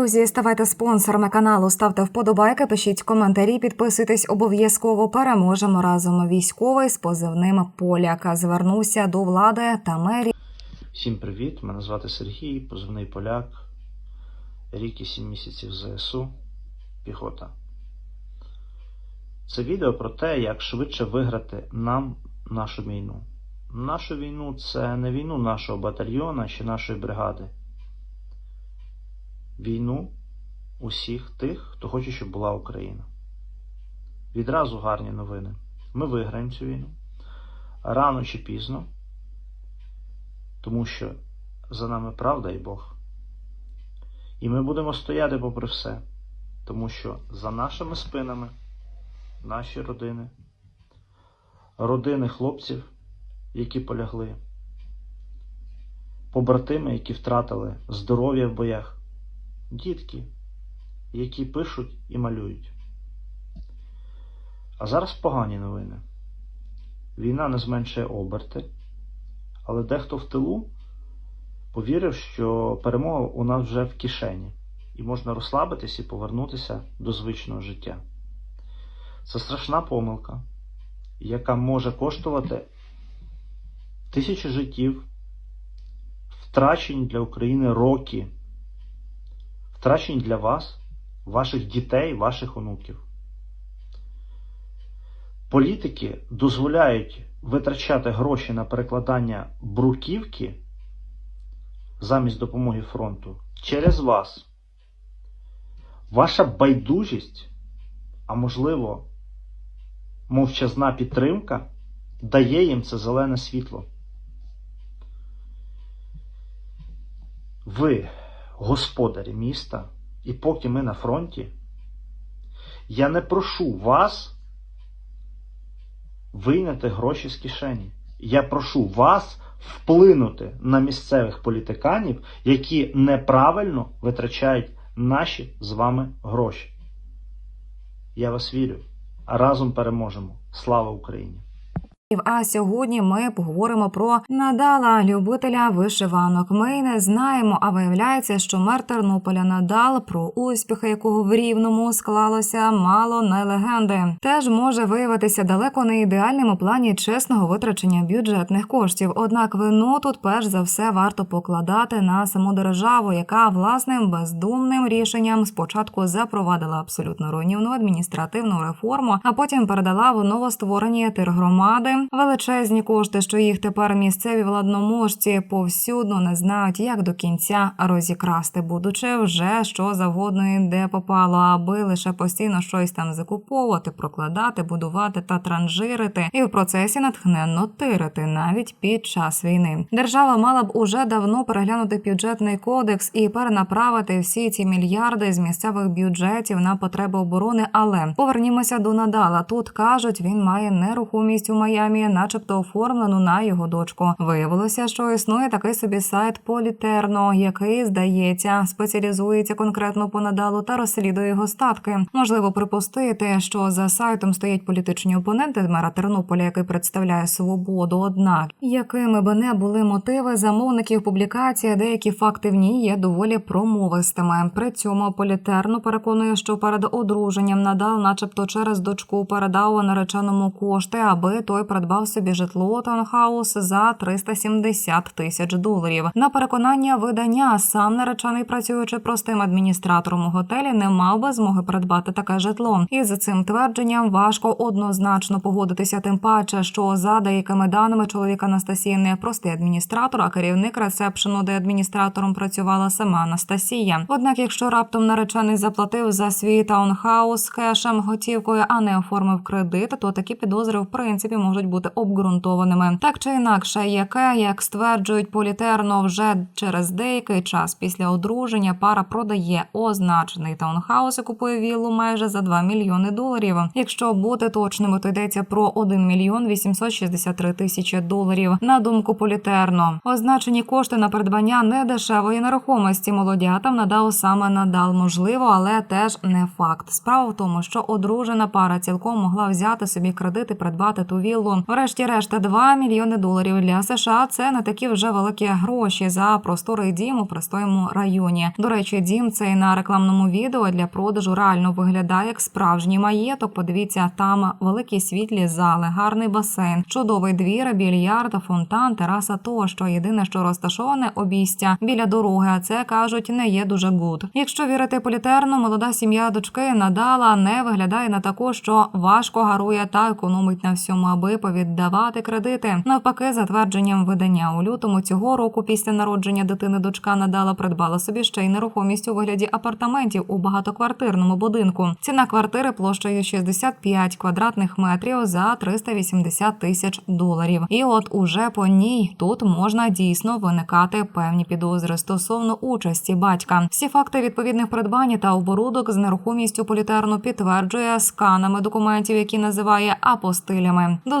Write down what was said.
Друзі, ставайте спонсорами каналу, ставте вподобайки, пишіть коментарі, підписуйтесь обов'язково. Переможемо разом. Військовий з позивним Поляка звернувся до влади та мерії. Всім привіт! Мене звати Сергій, позивний поляк. Рік і сім місяців ЗСУ. Піхота. Це відео про те, як швидше виграти нам нашу війну. Нашу війну це не війну нашого батальйона чи нашої бригади. Війну усіх тих, хто хоче, щоб була Україна. Відразу гарні новини. Ми виграємо цю війну. Рано чи пізно тому що за нами правда і Бог. І ми будемо стояти попри все, тому що за нашими спинами наші родини, родини хлопців, які полягли, побратими, які втратили здоров'я в боях, дітки, які пишуть і малюють. А зараз погані новини. Війна не зменшує оберти. Але дехто в тилу повірив, що перемога у нас вже в кишені, і можна розслабитись і повернутися до звичного життя. Це страшна помилка, яка може коштувати тисячі життів, втрачені для України роки, втрачені для вас, ваших дітей, ваших онуків. Політики дозволяють витрачати гроші на перекладання бруківки замість допомоги фронту через вас. Ваша байдужість, а можливо, мовчазна підтримка дає їм це зелене світло. Ви, господарі міста, і поки ми на фронті, я не прошу вас вийняти гроші з кишені. Я прошу вас вплинути на місцевих політиканів, які неправильно витрачають наші з вами гроші. Я вас вірю. Разом переможемо. Слава Україні! А сьогодні ми поговоримо про Надала, любителя вишиванок. Ми не знаємо, а виявляється, що мер Тернополя Надал, про успіхи якого в рівному склалося мало не легенди. Теж може виявитися далеко не ідеальним у плані чесного витрачення бюджетних коштів. Однак вину тут перш за все варто покладати на саму державу, яка власним бездумним рішенням спочатку запровадила абсолютно руйнівну адміністративну реформу, а потім передала в новостворені тергромади величезні кошти, що їх тепер місцеві владноможці повсюдно не знають, як до кінця розікрасти, будучи вже що завгодно і де попало, аби лише постійно щось там закуповувати, прокладати, будувати та транжирити, і в процесі натхненно тирити навіть під час війни. Держава мала б уже давно переглянути бюджетний кодекс і перенаправити всі ці мільярди з місцевих бюджетів на потреби оборони. Але повернімося до надала. Тут кажуть, він має нерухомість у Майамі, начебто оформлену на його дочку. Виявилося, що існує такий собі сайт Політерно, який здається спеціалізується конкретно по надалу та розслідує його статки. Можливо, припустити, що за сайтом стоять політичні опоненти мера Тернополя, який представляє свободу. Однак, якими би не були мотиви замовників публікації, деякі факти в ній є доволі промовистими. При цьому політерно переконує, що перед одруженням надал, начебто, через дочку передав нареченому кошти, аби той придбав собі житло таунхаус за 370 тисяч доларів. На переконання видання сам наречений, працюючи простим адміністратором у готелі, не мав би змоги придбати таке житло. І за цим твердженням важко однозначно погодитися. Тим паче, що за деякими даними чоловік Анастасії не простий адміністратор, а керівник ресепшену, де адміністратором працювала сама Анастасія. Однак, якщо раптом наречений заплатив за свій таунхаус кешем готівкою, а не оформив кредит, то такі підозри в принципі можуть бути обґрунтованими. Так чи інакше, яке, як стверджують політерно, вже через деякий час після одруження пара продає означений таунхаус і купує віллу майже за 2 мільйони доларів. Якщо бути точними, то йдеться про 1 мільйон 863 тисячі доларів. На думку політерно, означені кошти на придбання недешевої нерухомості молодятам надав саме надал, можливо, але теж не факт. Справа в тому, що одружена пара цілком могла взяти собі кредит і придбати ту віллу квартиру. Врешті-решт, 2 мільйони доларів для США це не такі вже великі гроші за просторий дім у пристойному районі. До речі, дім цей на рекламному відео для продажу реально виглядає як справжній маєток. Подивіться, там великі світлі зали, гарний басейн, чудовий двір, більярд, фонтан, тераса тощо. Єдине, що розташоване обійстя біля дороги, а це кажуть, не є дуже гуд. Якщо вірити політерну, молода сім'я дочки надала не виглядає на таку, що важко гарує та економить на всьому, аби повіддавати кредити. Навпаки, за твердженням видання у лютому цього року, після народження дитини, дочка надала придбала собі ще й нерухомість у вигляді апартаментів у багатоквартирному будинку. Ціна квартири площею 65 квадратних метрів за 380 тисяч доларів. І от уже по ній тут можна дійсно виникати певні підозри стосовно участі батька. Всі факти відповідних придбань та оборудок з нерухомістю політерну підтверджує сканами документів, які називає апостилями. До